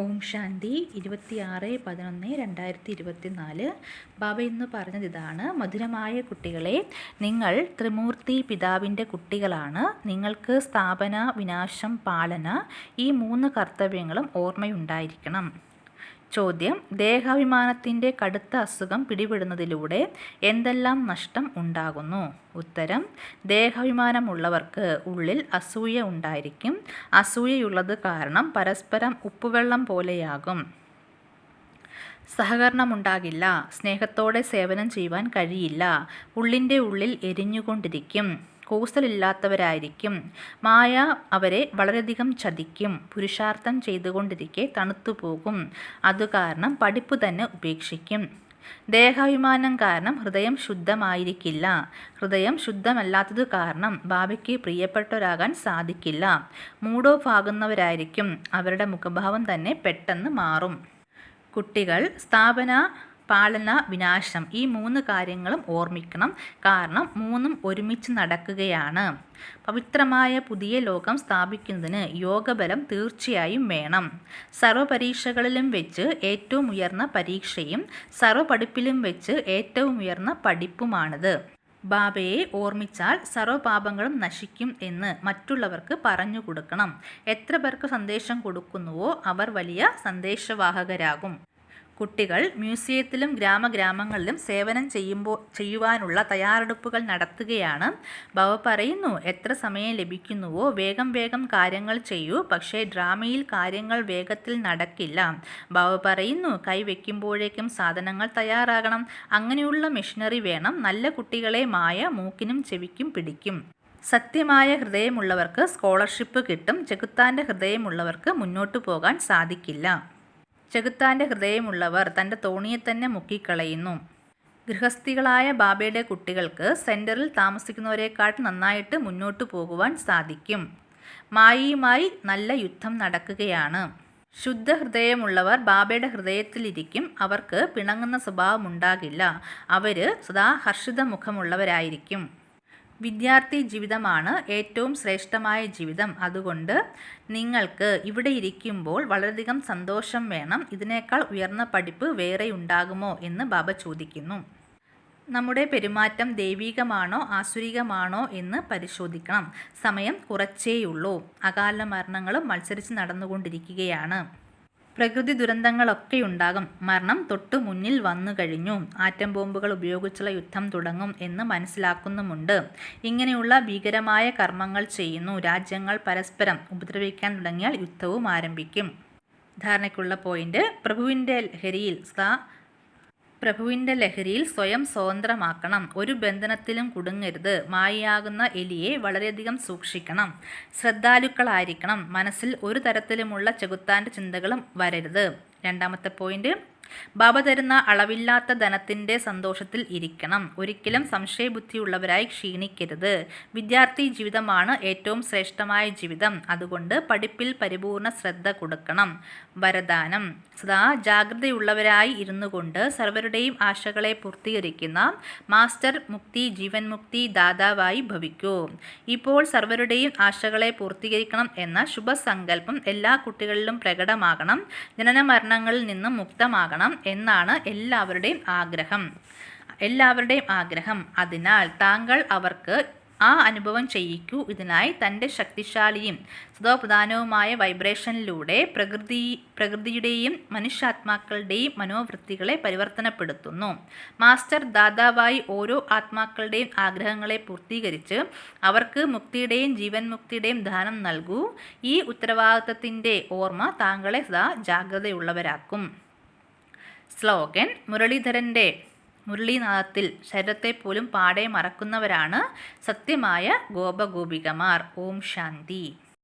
ഓം ശാന്തി ഇരുപത്തിയാറ് പതിനൊന്ന് രണ്ടായിരത്തി ഇരുപത്തി നാല് ബാബ ഇന്ന് പറഞ്ഞത് ഇതാണ് മധുരമായ കുട്ടികളെ നിങ്ങൾ ത്രിമൂർത്തി പിതാവിന്റെ കുട്ടികളാണ് നിങ്ങൾക്ക് സ്ഥാപന വിനാശം പാലന ഈ മൂന്ന് കർത്തവ്യങ്ങളും ഓർമ്മയുണ്ടായിരിക്കണം. ചോദ്യം ദേഹാഭിമാനത്തിന്റെ കടുത്ത അസുഖം പിടിപെടുന്നതിലൂടെ എന്തെല്ലാം നഷ്ടം ഉണ്ടാകുന്നു? ഉത്തരം ദേഹാഭിമാനമുള്ളവർക്ക് ഉള്ളിൽ അസൂയ ഉണ്ടായിരിക്കും. അസൂയയുള്ളത് കാരണം പരസ്പരം ഉപ്പുവെള്ളം പോലെയാകും. സഹകരണമുണ്ടാകില്ല. സ്നേഹത്തോടെ സേവനം ചെയ്യുവാൻ കഴിയില്ല. ഉള്ളിന്റെ ഉള്ളിൽ എരിഞ്ഞുകൊണ്ടിരിക്കും. കൂസലില്ലാത്തവരായിരിക്കും. മായ അവരെ വളരെയധികം ചതിക്കും. പുരുഷാർത്ഥം ചെയ്തുകൊണ്ടിരിക്കെ തണുത്തുപോകും. അതുകാരണം പഠിപ്പ് തന്നെ ഉപേക്ഷിക്കും. ദേഹാഭിമാനം കാരണം ഹൃദയം ശുദ്ധമായിരിക്കില്ല. ഹൃദയം ശുദ്ധമല്ലാത്തത് കാരണം ബാബയ്ക്ക് പ്രിയപ്പെട്ടവരാകാൻ സാധിക്കില്ല. മൂഡോഫ് ആകുന്നവരായിരിക്കും അവരുടെ മുഖഭാവം തന്നെ പെട്ടെന്ന് മാറും. കുട്ടികൾ സ്ഥാപന പാലന വിനാശം ഈ മൂന്ന് കാര്യങ്ങളും ഓർമ്മിക്കണം. കാരണം മൂന്നും ഒരുമിച്ച് നടക്കുകയാണ്. പവിത്രമായ പുതിയ ലോകം സ്ഥാപിക്കുന്നതിന് യോഗബലം തീർച്ചയായും വേണം. സർവപരീക്ഷകളിലും വെച്ച് ഏറ്റവും ഉയർന്ന പരീക്ഷയും സർവപഠിപ്പിലും വെച്ച് ഏറ്റവും ഉയർന്ന പഠിപ്പുമാണിത്. ബാബയെ ഓർമ്മിച്ചാൽ സർവപാപങ്ങളും നശിക്കും എന്ന് മറ്റുള്ളവർക്ക് പറഞ്ഞു കൊടുക്കണം എത്ര പേർക്ക് സന്ദേശം കൊടുക്കുന്നുവോ അവർ വലിയ സന്ദേശവാഹകരാകും. കുട്ടികൾ മ്യൂസിയത്തിലും ഗ്രാമഗ്രാമങ്ങളിലും സേവനം ചെയ്യുമ്പോൾ ചെയ്യുവാനുള്ള തയ്യാറെടുപ്പുകൾ നടത്തുകയാണ്. ഭവ പറയുന്നു എത്ര സമയം ലഭിക്കുന്നുവോ വേഗം വേഗം കാര്യങ്ങൾ ചെയ്യൂ പക്ഷേ ഡ്രാമയിൽ കാര്യങ്ങൾ വേഗത്തിൽ നടക്കില്ല. ഭവ പറയുന്നു കൈവയ്ക്കുമ്പോഴേക്കും സാധനങ്ങൾ തയ്യാറാകണം. അങ്ങനെയുള്ള മെഷീനറി വേണം. നല്ല കുട്ടികളെ മായ മൂക്കിനും ചെവിക്കും പിടിക്കും. സത്യമായ ഹൃദയമുള്ളവർക്ക് സ്കോളർഷിപ്പ് കിട്ടും. ചെകുത്താന്റെ ഹൃദയമുള്ളവർക്ക് മുന്നോട്ടു പോകാൻ സാധിക്കില്ല. ചെകുത്താന്റെ ഹൃദയമുള്ളവർ തന്റെ തോണിയെ തന്നെ മുക്കിക്കളയുന്നു. ഗൃഹസ്ഥികളായ ബാബയുടെ കുട്ടികൾക്ക് സെന്ററിൽ താമസിക്കുന്നവരെക്കാൾ നന്നായിട്ട് മുന്നോട്ട് പോകുവാൻ സാധിക്കും. മായിയുമായി നല്ല യുദ്ധം നടക്കുകയാണ്. ശുദ്ധ ഹൃദയമുള്ളവർ ബാബയുടെ ഹൃദയത്തിലിരിക്കും അവർക്ക് പിണങ്ങുന്ന സ്വഭാവമുണ്ടാകില്ല. അവർ സദാ ഹർഷിത മുഖമുള്ളവരായിരിക്കും. വിദ്യാർത്ഥി ജീവിതമാണ് ഏറ്റവും ശ്രേഷ്ഠമായ ജീവിതം. അതുകൊണ്ട് നിങ്ങൾക്ക് ഇവിടെ ഇരിക്കുമ്പോൾ വളരെയധികം സന്തോഷം വേണം. ഇതിനേക്കാൾ ഉയർന്ന പഠിപ്പ് വേറെ ഉണ്ടാകുമോ എന്ന് ബാബ ചോദിക്കുന്നു. നമ്മുടെ പെരുമാറ്റം ദൈവികമാണോ ആസുരികമാണോ എന്ന് പരിശോധിക്കണം. സമയം കുറച്ചേയുള്ളൂ. അകാല മരണങ്ങളും മത്സരിച്ച് നടന്നുകൊണ്ടിരിക്കുകയാണ്. പ്രകൃതി ദുരന്തങ്ങളൊക്കെ ഉണ്ടാകും മരണം തൊട്ടു മുന്നിൽ വന്നു കഴിഞ്ഞു. ആറ്റം ബോംബുകൾ ഉപയോഗിച്ചുള്ള യുദ്ധം തുടങ്ങും എന്ന് മനസ്സിലാക്കുന്നുമുണ്ട്. ഇങ്ങനെയുള്ള ഭീകരമായ കർമ്മങ്ങൾ ചെയ്യുന്നു. രാജ്യങ്ങൾ പരസ്പരം ഉപദ്രവിക്കാൻ തുടങ്ങിയാൽ യുദ്ധവും ആരംഭിക്കും. ധാരണയ്ക്കുള്ള പോയിന്റ് പ്രഭുവിന്റെ ലഹരിയിൽ സദാ പ്രഭുവിന്റെ ലഹരിയിൽ സ്വയം സ്വതന്ത്രമാക്കണം. ഒരു ബന്ധനത്തിലും കുടുങ്ങരുത്. മായയാകുന്ന എലിയെ വളരെയധികം സൂക്ഷിക്കണം. ശ്രദ്ധാലുക്കളായിരിക്കണം. മനസ്സിൽ ഒരു തരത്തിലുമുള്ള ചെകുത്താന്റെ ചിന്തകളും വരരുത്. രണ്ടാമത്തെ പോയിന്റ് ബാബ തരുന്ന അളവില്ലാത്ത ധനത്തിന്റെ സന്തോഷത്തിൽ ഇരിക്കണം. ഒരിക്കലും സംശയബുദ്ധിയുള്ളവരായി ക്ഷീണിക്കരുത്. വിദ്യാർത്ഥി ജീവിതമാണ് ഏറ്റവും ശ്രേഷ്ഠമായ ജീവിതം. അതുകൊണ്ട് പഠിപ്പിൽ പരിപൂർണ ശ്രദ്ധ കൊടുക്കണം. വരദാനം. സദാ ജാഗ്രതയുള്ളവരായി ഇരുന്നു കൊണ്ട് സർവരുടെയും ആശകളെ പൂർത്തീകരിക്കുന്ന മാസ്റ്റർ മുക്തി ജീവൻ മുക്തി ദാതാവായി ഭവിക്കൂ. ഇപ്പോൾ സർവരുടെയും ആശകളെ പൂർത്തീകരിക്കണം എന്ന ശുഭസങ്കല്പം എല്ലാ കുട്ടികളിലും പ്രകടമാകണം. ജനന മരണങ്ങളിൽ നിന്നും മുക്തമാകണം. എന്നാണ് എല്ലാവരുടെയും ആഗ്രഹം. എല്ലാവരുടെയും ആഗ്രഹം. അതിനാൽ താങ്കൾ അവർക്ക് ആ അനുഭവം ചെയ്യിക്കൂ. ഇതിനായി തന്റെ ശക്തിശാലിയും സദോപ്രധാനവുമായ വൈബ്രേഷനിലൂടെ പ്രകൃതി പ്രകൃതിയുടെയും മനുഷ്യാത്മാക്കളുടെയും മനോവൃത്തികളെ പരിവർത്തനപ്പെടുത്തുന്നു. മാസ്റ്റർ ദാതാവായി ഓരോ ആത്മാക്കളുടെയും ആഗ്രഹങ്ങളെ പൂർത്തീകരിച്ച് അവർക്ക് മുക്തിയുടെയും ജീവൻ മുക്തിയുടെയും ദാനം നൽകൂ. ഈ ഉത്തരവാദിത്തത്തിന്റെ ഓർമ്മ താങ്കളെ സദാ ജാഗ്രതയുള്ളവരാക്കും. സ്ലോഗൻ മുരളീധരന്റെ മുരളീനാഥത്തിൽ ശരീരത്തെ പോലും പാടെ മറക്കുന്നവരാണ് സത്യമായ ഗോപഗോപികമാർ. ഓം ശാന്തി.